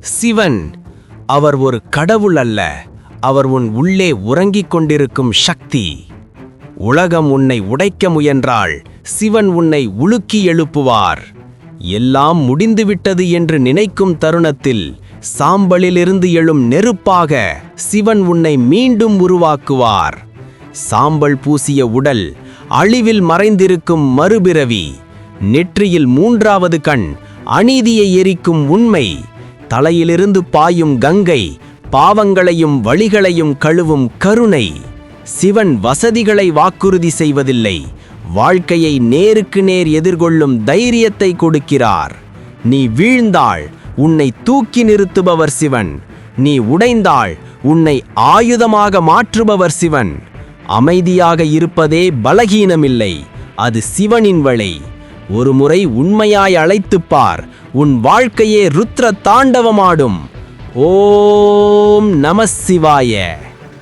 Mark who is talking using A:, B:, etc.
A: சிவன் அவர் ஒரு கடவுள் அல்ல அவர் உன் உள்ளே உறங்கிக் கொண்டிருக்கும் சக்தி. உலகம் உன்னை உடைக்க முயன்றால் சிவன் உன்னை உலுக்கி எழுப்புவார். எல்லாம் முடிந்துவிட்டது என்று நினைக்கும் தருணத்தில் சாம்பலிலிருந்து எழும் நெருப்பாக சிவன் உன்னை மீண்டும் உருவாக்குவார். சாம்பல் பூசிய உடல் அழிவில் மறைந்திருக்கும் மறுபிறவி நெற்றியில் மூன்றாவது கண் அநீதியை எரிக்கும் உண்மை தலையிலிருந்து பாயும் கங்கை பாவங்களையும் வழிகளையும் கழுவும் கருணை. சிவன் வசதிகளை வாக்குறுதி செய்வதில்லை. வாழ்க்கையை நேருக்கு நேர் எதிர்கொள்ளும் தைரியத்தை கொடுக்கிறார். நீ வீழ்ந்தாள் உன்னை தூக்கி நிறுத்துபவர் சிவன். நீ உடைந்தாள் உன்னை ஆயுதமாக மாற்றுபவர் சிவன். அமைதியாக இருப்பதே பலகீனமில்லை. அது சிவனின் வழி. ஒருமுறை உண்மையாய் அழைத்துப் பார். உன் வாழ்க்கையே ருத்ர தாண்டவமாடும் ஓம் நம சிவாய.